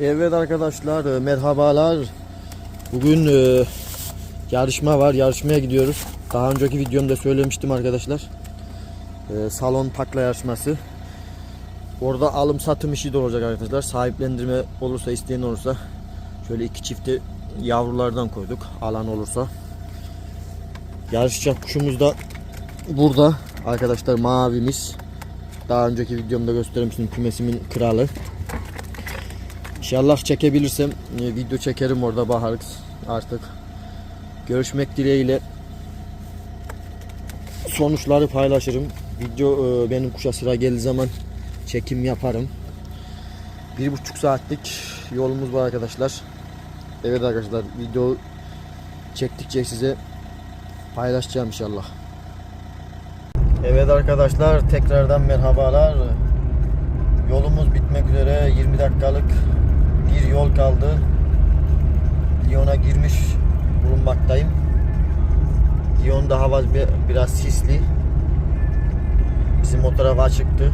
Evet arkadaşlar e, merhabalar. Bugün e, yarışma var. Yarışmaya gidiyoruz. Daha önceki videomda söylemiştim arkadaşlar. E, salon takla yarışması. Orada alım satım işi de olacak arkadaşlar. Sahiplendirme olursa isteyen olursa şöyle iki çifti yavrulardan koyduk. Alan olursa. Yarışacak kuşumuz da burada. Arkadaşlar mavimiz. Daha önceki videomda göstermiştim kümesimin kralı. İnşallah çekebilirsem e, video çekerim orada bakarız artık. Görüşmek dileğiyle sonuçları paylaşırım. Video e, benim kuşa sıra geldiği zaman çekim yaparım. Bir buçuk saatlik yolumuz var arkadaşlar. Evet arkadaşlar video çektikçe size paylaşacağım inşallah. Evet arkadaşlar tekrardan merhabalar. Yolumuz bitmek üzere 20 dakikalık bir yol kaldı. Lyon'a girmiş bulunmaktayım. Lyon'da hava bir- biraz sisli. Bizim o tarafa çıktı.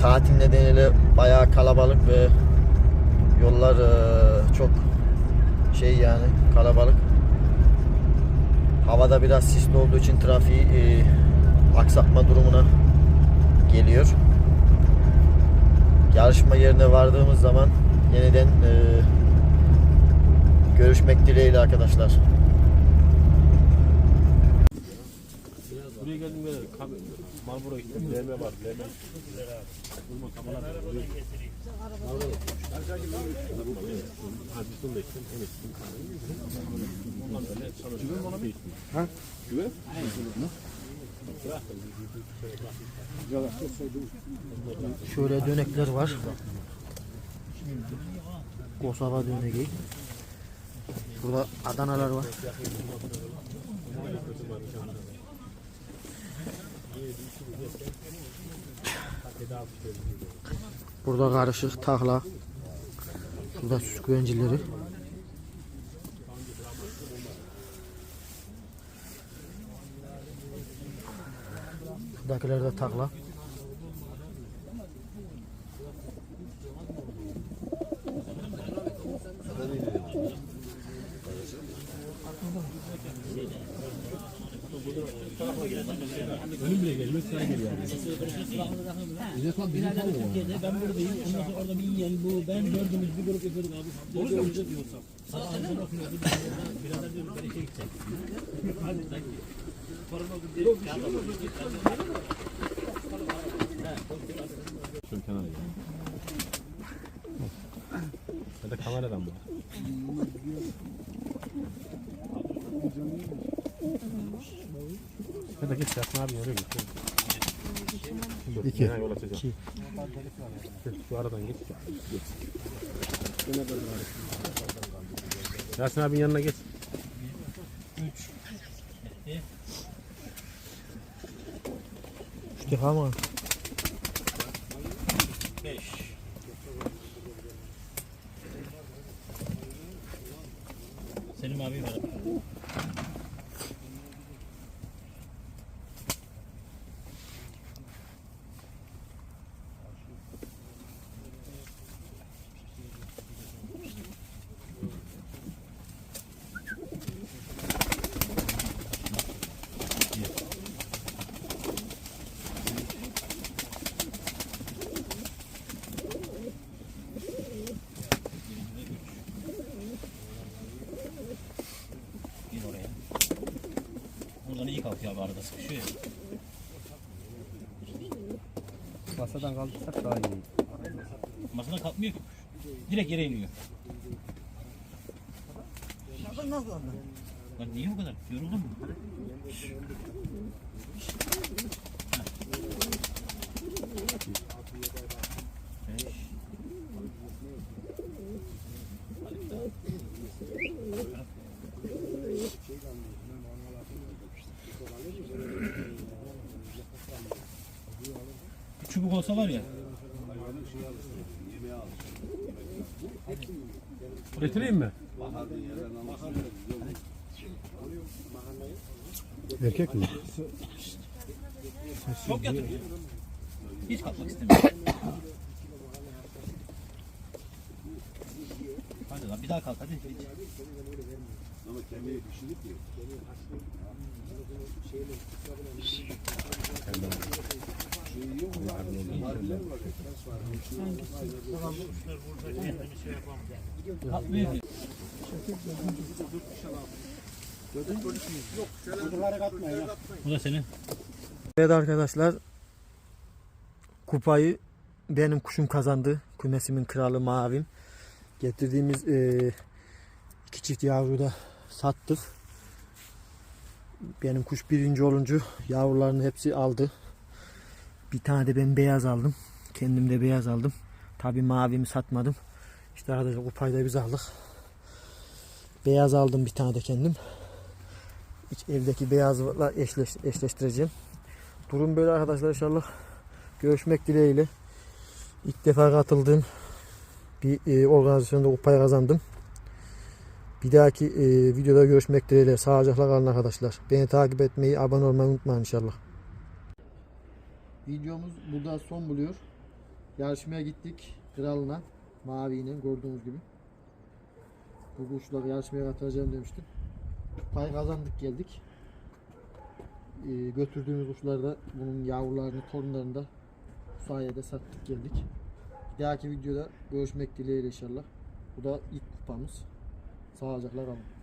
Tatil nedeniyle bayağı kalabalık ve yollar eee, çok şey yani kalabalık. Havada biraz sisli olduğu için trafiği eee, aksatma durumuna geliyor. Yarışma yerine vardığımız zaman yeniden eee, görüşmek dileğiyle arkadaşlar. Buraya geldim böyle Marlboro gittim. Lerme var. Lerme. Vurma böyle Güven bana mı? Ha? Güven? Şöyle dönekler var. Kosova döneği. Burada Adanalar var. Burada karışık takla. Şurada süs güvencileri. Şuradakiler de takla. Önüm bile gelmez. Sıra geliyor yani. Türkiye'de ben buradayım. Ondan sonra orada bir yiyen bu ben dördümüz bir grup yapıyorduk abi. Onu göreceğiz diyorsam. Sana ağzını okuyordu. Birader diyorum ben işe gideceğim. Hadi sen git. Şöyle kenara gel. Ya da kameradan bu. Ya da git Yasin abi oraya git. İki. Ben yol açacağım. Gel, Şu aradan geç. Geç. Yasin abinin yanına geç. Şu mı? Beş. Selim abi var. Bir oraya. Buradan iyi kalkıyor abi arada sıkışıyor ya. Masadan kaldırsak daha iyi. Masadan kalkmıyor ki. Direkt yere iniyor. Lan niye bu kadar? Yoruldun mu? Beş. Bir olsa var ya. Getireyim mi? Erkek mi? Çok yatırıyor. Hiç kalkmak istemiyor. kaldır. Bir daha kalk hadi. Ama kendini düşünüp ki. Bu da senin. Evet arkadaşlar kupayı benim kuşum kazandı. Kümesimin kralı mavim. Getirdiğimiz e, iki çift yavruyu da sattık. Benim kuş birinci olunca yavrularını hepsi aldı. Bir tane de ben beyaz aldım. Kendim de beyaz aldım. Tabi mavimi satmadım. İşte arkadaşlar kupayı da biz aldık. Beyaz aldım bir tane de kendim. İç evdeki beyazla eşleş, eşleştireceğim. Durum böyle arkadaşlar inşallah. Görüşmek dileğiyle. İlk defa katıldığım bir e, organizasyonda kupayı kazandım. Bir dahaki e, videoda görüşmek dileğiyle. Sağlıcakla kalın arkadaşlar. Beni takip etmeyi, abone olmayı unutmayın inşallah. Videomuz burada son buluyor. Yarışmaya gittik. Kralına. Maviyle gördüğünüz gibi. Bu kuşları yarışmaya katılacağım demiştim. Kupayı kazandık geldik. Ee, götürdüğümüz kuşları da bunun yavrularını, torunlarını da sayede sattık geldik. Bir dahaki videoda görüşmek dileğiyle inşallah. Bu da ilk kupamız. Sağlıcakla kalın.